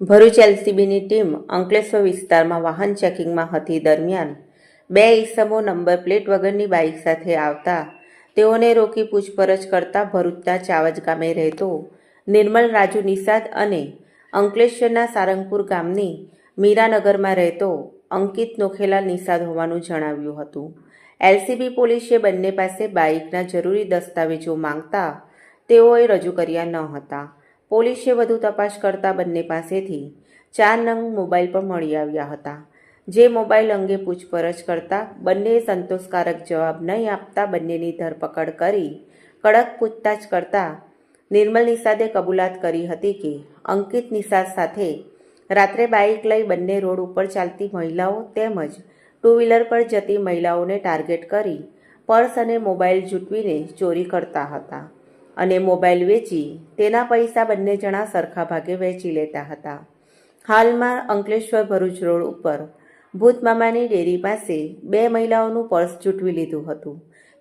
Bharuch એલસીબીની team Ankleshwar વિસ્તારમાં વાહન ચેકિંગમાં હતી દરમિયાન બે ઈસમો નંબર પ્લેટ વગરની બાઇક સાથે આવતા તેઓને રોકી પૂછપરછ કરતા ભરૂચના ચાવજ ગામે રહેતો નિર્મલ રાજુ નિષાદ અને અંકલેશ્વરના સારંગપુર ગામની મીરાનગરમાં રહેતો અંકિત નોખેલા નિષાદ હોવાનું જણાવ્યું હતું. એલસીબી પોલીસે બંને પાસે બાઇકના જરૂરી દસ્તાવેજો માંગતા તેઓએ રજૂ કર્યા ન હતા. પોલીસે વધુ તપાસ કરતા બંને પાસેથી ચાર નંગ મોબાઈલ પણ મળી આવ્યા હતા, જે મોબાઈલ અંગે પૂછપરછ કરતા બંનેએ સંતોષકારક જવાબ નહીં આપતા બંનેની ધરપકડ કરી કડક પૂછતાછ કરતા નિર્મલ નિષાદે કબૂલાત કરી હતી કે અંકિત નિષાદ સાથે રાત્રે બાઇક લઈ બંને રોડ ઉપર ચાલતી મહિલાઓ તેમજ ટુ વ્હીલર પર જતી મહિલાઓને ટાર્ગેટ કરી પર્સ અને મોબાઈલ જૂટવીને ચોરી કરતા હતા. અને મોબાઈલ વેચી તેના પૈસા બંને જણા સરખા ભાગે વેચી લેતા હતા. હાલમાં અંકલેશ્વર ભરૂચ રોડ ઉપર ભૂતમામાની ડેરી પાસે બે મહિલાઓનું પર્સ ચૂંટવી લીધું હતું,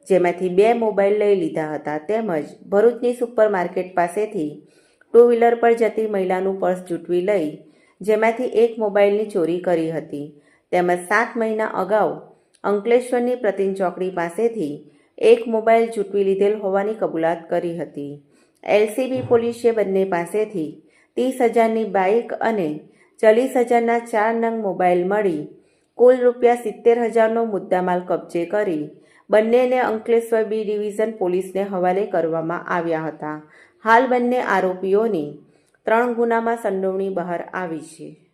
જેમાંથી બે મોબાઈલ લઈ લીધા હતા તેમજ ભરૂચની સુપર માર્કેટ પાસેથી ટુ વ્હીલર પર જતી મહિલાનું પર્સ ચૂંટવી લઈ, જેમાંથી એક મોબાઈલની ચોરી કરી હતી. તેમજ સાત મહિના અગાઉ અંકલેશ્વરની પ્રતિન ચોકડી પાસેથી એક મોબાઈલ જૂટવી લીધેલ હોવાની કબૂલાત કરી હતી. એલસીબી પોલીસે બંને પાસેથી ત્રીસ હજારની બાઇક અને ચાલીસ હજારના ચાર નંગ મોબાઈલ મળી કુલ રૂપિયા સિત્તેર હજારનો મુદ્દામાલ કબજે કરી બંનેને અંકલેશ્વર બી ડિવિઝન પોલીસને હવાલે કરવામાં આવ્યા હતા. હાલ બંને આરોપીઓની ત્રણ ગુનામાં સંડોવણી બહાર આવી છે.